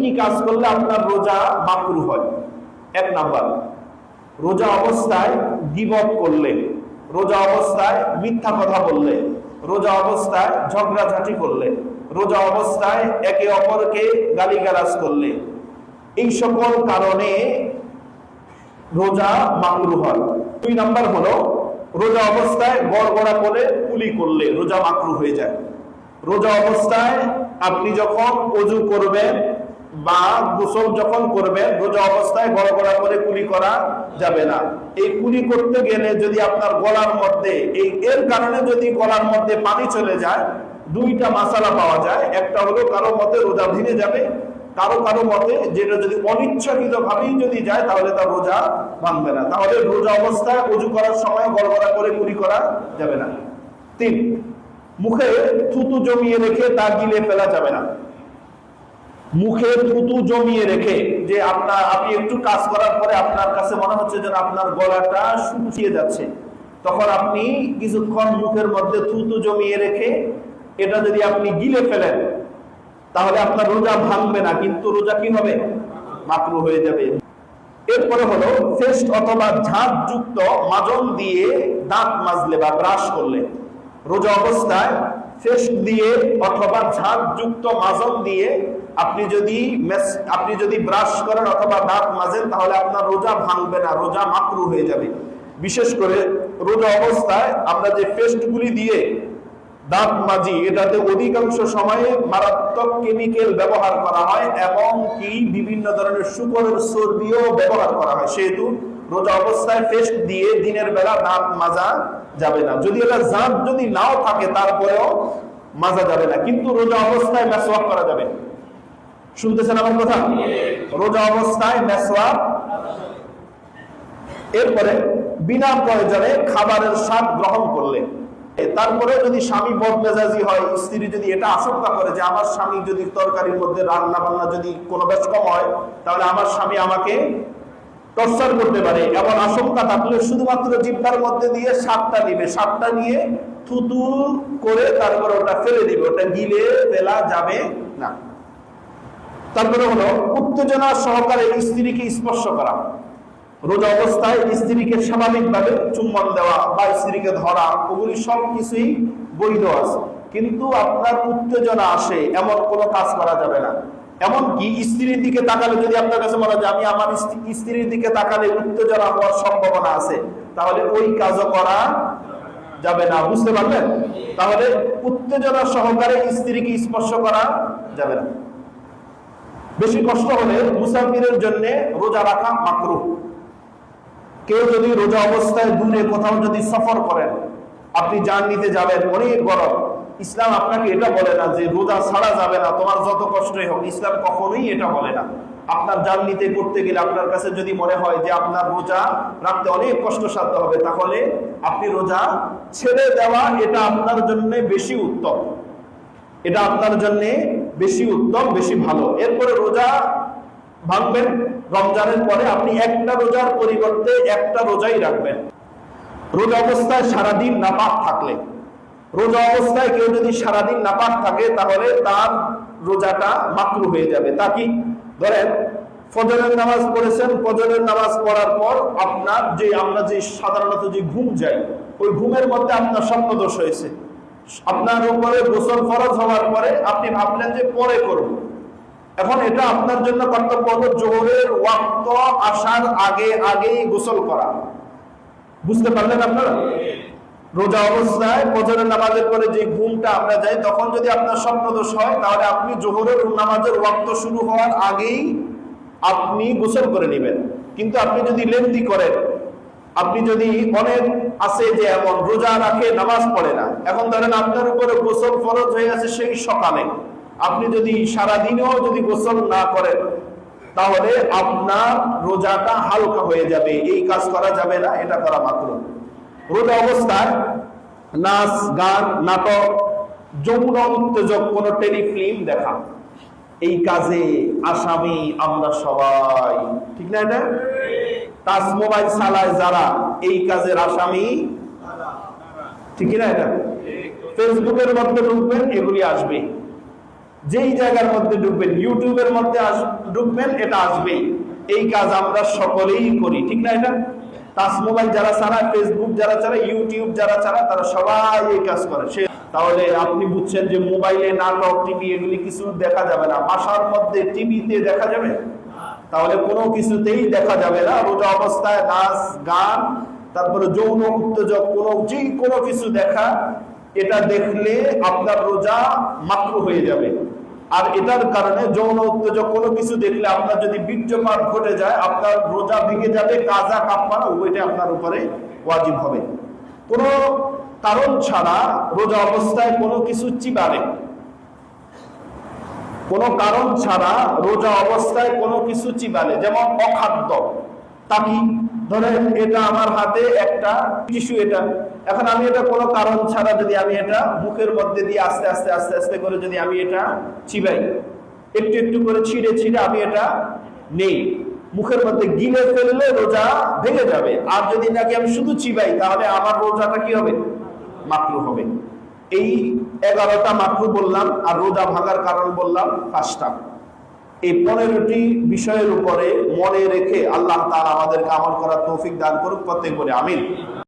কি কাজ করলে আপনার রোজা মাকরু হয়? এক নাম্বার, রোজা অবস্থায় গিবত করলে, রোজা অবস্থায় মিথ্যা কথা বললে, রোজা অবস্থায় ঝগড়াঝাটি করলে, রোজা অবস্থায় একে অপরকে গালিগালাজ করলে, এই সকল কারণে রোজা মাকরু হয়। দুই নাম্বার হলো, রোজা অবস্থায় গড়গড়া করে কুলি করলে রোজা মাকরু হয়ে যায়। রোজা অবস্থায় আপনি যখন অজু করবেন বা গোসল যখন করবেন রোজা অবস্থায় বড় গড়গড়া করে কুলি করা যাবে না। এই কুলি করতে গেলে যদি আপনার গলার মধ্যে, এই এর কারণে যদি গলার মধ্যে পানি চলে যায়, দুইটা মাসালা পাওয়া যায়। একটা হলো কারও মতে রোজা ভেঙে যাবে, কারও কারও মতে যেটা যদি অনিচ্ছাকৃত ভাবেই যদি যায়, তাহলে তার রোজা ভাঙবে না। তাহলে রোজা অবস্থায় অজু করার সময় গড়গড়া করে কুলি করা যাবে না। তিন, মুখে থুতু জমিয়ে রেখে তা গিলে ফেলা যাবে না। মুখে থুতু জমিয়ে রেখে যে আপনার, আপনি একটু কাজ করার পরে আপনার কাছে মনে হচ্ছে যেন আপনার গলাটা শুকিয়ে যাচ্ছে। তখন আপনি কিছুক্ষণ মুখের মধ্যে থুতু জমিয়ে রেখে এটা যদি আপনি গিলে ফেলেন, তাহলে আপনার রোজা ভাঙবে না, কিন্তু রোজা কি হবে? মাকরু হয়ে যাবে। এরপরে হলো, ফেস্ট অথবা ঝাঁট যুক্ত মাজন দিয়ে দাঁত মাজলে বা ব্রাশ করলে। রোজা অবস্থায় ফেস্ট দিয়ে অথবা ঝাঁট যুক্ত মাজন দিয়ে আপনি যদি আপনি যদি ব্রাশ করেন অথবা দাঁত মাজেন, তাহলে আপনার রোজা ভাঙবে না, রোজা মাকরু হয়ে যাবে। বিশেষ করে রোজা অবস্থায় আমরা যে পেস্টগুলি দিয়ে দাঁত মাজি, এটাতে অধিকাংশ সময়ে মারাত্মক কেমিক্যাল ব্যবহার করা হয়, এবং কি বিভিন্ন ধরনের শুকরের চর্বিও ব্যবহার করা হয়। সেহেতু রোজা অবস্থায় পেস্ট দিয়ে দিনের বেলা দাঁত মাজা যাবে না। যদি এটা জাঁত যদি নাও থাকে, তারপরেও মাজা যাবে না। কিন্তু রোজা অবস্থায় মেসওয়াক করা যাবে। শুনতেছেন আমার কথা? রোজা অবস্থায় মেসওয়াক এরপরে বিনা প্রয়োজনে খাবারের স্বাদ গ্রহণ করলে। তারপরে যদি স্বামী বদমেজাজি হয়, স্ত্রী যদি এটা আশঙ্কা করে যে আমার স্বামী যদি তরকারির মধ্যে রান্না বান্না যদি কোনো বেশ কম হয়, তাহলে আমার স্বামী আমাকে টর্চার করতে পারে। এমন আশঙ্কা থাকলে শুধুমাত্র জিব্বার মধ্যে দিয়ে সাতটা নিবে। সাতটা নিয়ে থুতু করে তারপরে ওটা ফেলে দিবে। ওটা গিলে ফেলা যাবে না। তারপরে হলো উত্তেজনা সহকারে স্ত্রীকে স্পর্শ করা। রোজা অবস্থায় স্ত্রীকে স্বাভাবিকভাবে চুম্বন দেওয়া বা স্ত্রীকে ধরা, ওগুলি সব কিছুই বৈধ আছে। কিন্তু আপনার উত্তেজনা আসে, এমন কোনো কাজ করা যাবে না। এমনকি স্ত্রীর দিকে তাকালে যদি আপনার কাছে মনে হয় যে আমি আমার স্ত্রী- স্ত্রীর দিকে তাকালে উত্তেজনা হওয়ার সম্ভাবনা আছে, তাহলে ওই কাজও করা যাবে না। বুঝতে পারলেন? তাহলে উত্তেজনা সহকারে স্ত্রীকে স্পর্শ করা যাবে না। বেশি কষ্ট হলে মুসাফিরের জন্য রোজা রাখা মাকরুহ। কেউ যদি রোজা অবস্থায় দূরে কোথাও যদি সফর করেন, আপনি যান নিতে যাবেন, অনেক গরম ইসলাম আপনাকে এটা বলে না যে রোজা ছাড়া যাবে না, তোমার যত কষ্টই হোক, ইসলাম কখনোই এটা বলে না। আপনার যান নিতে করতে গেলে আপনার কাছে যদি মনে হয় যে আপনার রোজা রাখতে অনেক কষ্টসাধ্য হবে, তাহলে আপনি রোজা ছেড়ে দেওয়া এটা আপনার জন্য বেশি উত্তম। এটা আপনার জন্য বেশি উত্তম, বেশি ভালো। এরপরে রোজা ভাঙবেন। রমজানের পরে আপনি একটা রোজার পরিবর্তে একটা রোজাই রাখবেন। রোজা অবস্থায় সারাদিন নাপাক থাকলে। রোজা অবস্থায় কেউ যদি সারাদিন নাপাক থাকে, তাহলে তার রোজাটা মাকরু হয়ে যাবে। তা কি? ধরেন, ফজরের নামাজ পড়েছেন, ফজরের নামাজ পড়ার পর আপনার যে, আমরা যে সাধারণত যে ঘুম যাই, ওই ঘুমের মধ্যে আপনার স্বপ্নদোষ হয়েছে। আপনার উপরে গোসল ফরজ হওয়ার পরে আপনি ভাবলেন যে পরে করব। এখন এটা আপনার জন্য কর্তব্য হলো জোহরের ওয়াক্ত আসার আগে আগেই গোসল করা। বুঝতে পারলেন আপনারা? রোজা অবস্থায় ফজরের নামাজের পরে যে ঘুমটা আমরা যাই, তখন যদি আপনার স্বপ্নদোষ হয়, তাহলে আপনি জোহরের নামাজের ওয়াক্ত শুরু হওয়ার আগেই আপনি গোসল করে নেবেন। কিন্তু আপনি যদি লেন্দি করেন, আপনি যদি অনেক আছে যে এমন রোজা রাখে, নামাজ পড়ে না। এখন ধরেন আপনার উপরে গোসল ফরজ হয়ে আছে সেই সকালে। আপনি যদি সারাদিনেও যদি গোসল না করেন, তাহলে আপনার রোজাটা হালকা হয়ে যাবে। এই কাজ করা যাবে না, এটা করা মাত্র। রোজা অবস্থায় নাচ, গান, নাটক যমুনা উত্তেজক কোন টেলিফিল্ম দেখা। এই কাজে আসামি আমরা সবাই। ঠিক না এটা? টাচ মোবাইল চালায় যারা এই কাজের আসামি ঠিক না এটা? ফেসবুকের মধ্যে ঢুকবেন, এগুলি আসবে। যেই জায়গার মধ্যে ঢুকবেন ইউটিউবের মধ্যে ঢুকবেন, এটা আসবেই। এই কাজ আমরা সকলেই করি, ঠিক না এটা? মোবাইল যারা চালা ফেসবুক যারা চালা ইউটিউব যারা চালা তারা সবাই এই কাজ করে। সে তাহলে আপনি বুঝছেন যে মোবাইলে নাটক, টিভি এগুলি কিছু দেখা যাবে না। বাসার মধ্যে টিভিতে দেখা যাবে? তাহলে কোনো কিছুতেই দেখা যাবে না। রোজা অবস্থায় নাচ, গান তারপরে যৌন উত্তেজক, কোনো যে কোনো কিছু দেখা, এটা দেখলে আপনার রোজা মাত্র হয়ে যাবে। আর এটার কারণে যৌন উত্তেজক, কোনো কিছু দেখলে আপনার যদি বীর্যপাত ঘটে যায়, আপনার রোজা ভেঙে যাবে, কাজা কাপ্পার ওইটা আপনার উপরে ওয়াজিব হবে। কোনো কারণ ছাড়া রোজা অবস্থায় কোনো কিছু চিবাবে কোনো কারণ ছাড়া রোজা অবস্থায় কোনো কিছু চিবালে যেমন অখাদ্য। তাকি ধরেন এটা আমার হাতে, একটা টিস্যু এটা। এখন আমি এটা কোনো কারণ ছাড়া যদি আমি এটা মুখের মধ্যে দিয়ে আস্তে আস্তে আস্তে আস্তে করে যদি আমি এটা চিবাই, একটু একটু করে ছিঁড়ে ছিঁড়ে আমি এটা নেই। মুখের মধ্যে গিলে ফেললে রোজা ভেঙে যাবে। আর যদি নাকি আমি শুধু চিবাই, তাহলে আমার রোজাটা কি হবে? মাকরু হবে। এই এগারোটা মাকরু বললাম, আর রোজা ভাঙার কারণ বললাম পাঁচটা। এই পনেরোটি বিষয়ের উপরে মনে রেখে আল্লাহ তার আমাদেরকে আমল করার তৌফিক দান করুক প্রত্যেক বলে আমিন।